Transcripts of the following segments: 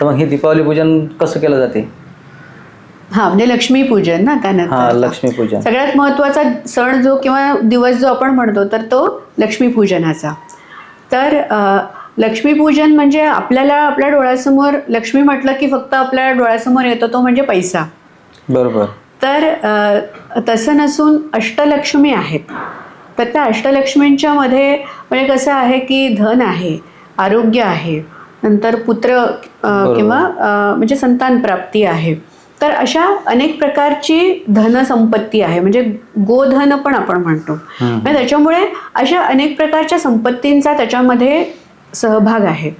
तर मग हे दीपावली पूजन कसं केलं जाते? हा म्हणजे लक्ष्मीपूजन ना हा त्यानंतर लक्ष्मीपूजन सगळ्यात महत्त्वाचा सण जो किंवा दिवस जो आपण म्हणतो तर तो लक्ष्मीपूजनाचा तर अ, लक्ष्मीपूजन म्हणजे आपल्याला आपल्या डोळ्यासमोर लक्ष्मी म्हटलं की फक्त आपल्या डोळ्यासमोर येतो तो म्हणजे पैसा. बरोबर. तर अ, तसं नसून अष्टलक्ष्मी आहेत. तर त्या अष्टलक्ष्मींच्या मध्ये म्हणजे कसं आहे की धन आहे आरोग्य आहे नंतर पुत्र किंवा म्हणजे संतान प्राप्ती आहे. तर अशा अनेक प्रकारची धनसंपत्ती आहे. म्हणजे गोधन पण आपण म्हणतो. त्याच्यामुळे अशा अनेक प्रकारच्या संपत्तींचा त्याच्यामध्ये सहभाग आहे.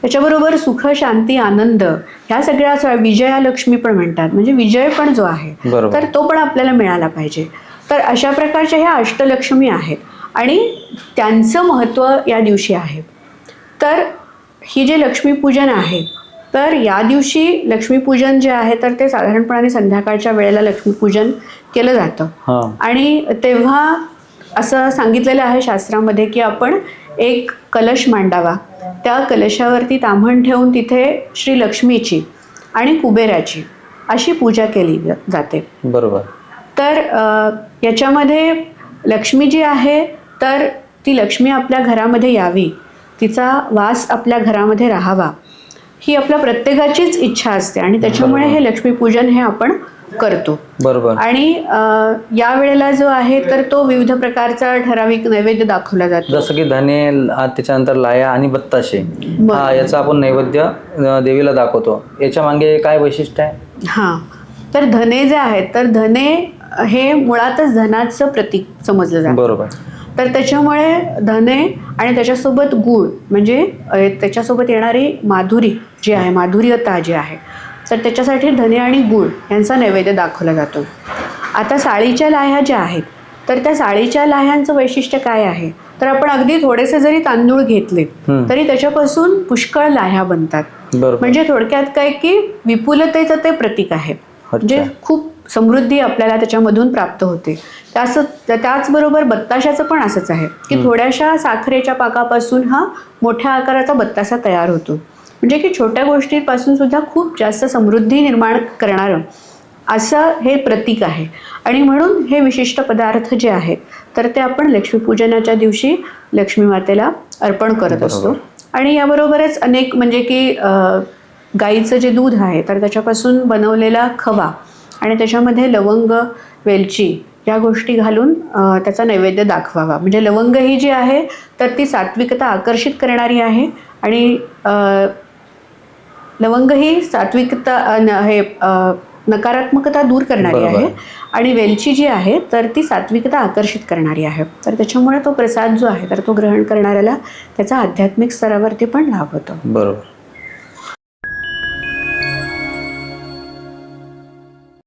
त्याच्याबरोबर सुख शांती आनंद ह्या सगळ्या विजयालक्ष्मी पण म्हणतात. म्हणजे विजय पण जो आहे. तर तो पण आपल्याला मिळाला पाहिजे. तर अशा प्रकारच्या ह्या अष्टलक्ष्मी आहेत. आणि त्यांचं महत्त्व या दिवशी आहे. तर ही जे लक्ष्मीपूजन आहे तर या दिवशी लक्ष्मीपूजन जे आहे तर ते साधारणपणाने संध्याकाळच्या वेळेला लक्ष्मीपूजन केलं जातं. हा. आणि तेव्हा असं सांगितलेलं आहे शास्त्रामध्ये की आपण एक कलश मांडावा. त्या कलशावरती ताम्हण ठेवून तिथे श्री लक्ष्मीची आणि कुबेराची अशी पूजा केली जाते. बरोबर. तर याच्यामध्ये लक्ष्मी जी आहे तर ती लक्ष्मी आपल्या घरामध्ये यावी. तिचा वास आपल्या घरामध्ये राहावा ही आपल्या प्रत्येकाचीच इच्छा असते आणि त्याच्यामुळे हे लक्ष्मीपूजन हे आपण करतो. बरोबर. आणि या वेळेला जो आहे तर तो विविध प्रकारचा ठराविक नैवेद्य दाखवला जातो. जसं की धने त्याच्यानंतर लाया आणि बत्ताशे. हा याचा आपण नैवेद्य देवीला दाखवतो. याच्या मागे काय वैशिष्ट्य आहे? हां. तर धने जे आहेत तर धने हे मुळातच धनाचं प्रतीक समजलं जातं. बरोबर. तर त्याच्यामुळे धने आणि त्याच्यासोबत गूळ म्हणजे त्याच्यासोबत येणारी माधुरी जी आहे माधुर्यता जी आहे तर त्याच्यासाठी धने आणि गूळ यांचा नैवेद्य दाखवला जातो. आता साळीच्या लाह्या ज्या आहेत तर त्या साळीच्या लाह्यांचं वैशिष्ट्य काय आहे? तर आपण अगदी थोडेसे जरी तांदूळ घेतले. तरी त्याच्यापासून पुष्कळ लाह्या बनतात. म्हणजे थोडक्यात काय की विपुलतेचं ते प्रतीक आहे. म्हणजे खूप समृद्धी आपल्याला त्याच्यामधून प्राप्त होते. त्याच त्याचबरोबर बत्ताशाचं पण असंच आहे की थोड्याशा साखरेच्या पाकापासून हा मोठ्या आकाराचा बत्तासा तयार होतो. म्हणजे की छोट्या गोष्टींपासून सुद्धा खूप जास्त समृद्धी निर्माण करणारं असं हे प्रतीक आहे. आणि म्हणून हे विशिष्ट पदार्थ जे आहेत तर ते आपण लक्ष्मीपूजनाच्या दिवशी लक्ष्मी मातेला अर्पण करत असतो. आणि याबरोबरच अनेक म्हणजे की गाईचं जे दूध आहे तर त्याच्यापासून बनवलेला खवा आणि त्याच्यामध्ये लवंग वेलची या गोष्टी घालून त्याचा नैवेद्य दाखवावा. म्हणजे लवंग ही जी आहे तर ती सात्विकता आकर्षित करणारी आहे आणि लवंग ही सात्विकता हे नकारात्मकता दूर करणारी. आहे आणि वेलची जी आहे तर ती सात्विकता आकर्षित करणारी आहे. तर त्याच्यामुळे तो प्रसाद जो आहे तर तो ग्रहण करणाऱ्याला त्याचा आध्यात्मिक स्तरावरती पण लाभ होतो. बरोबर.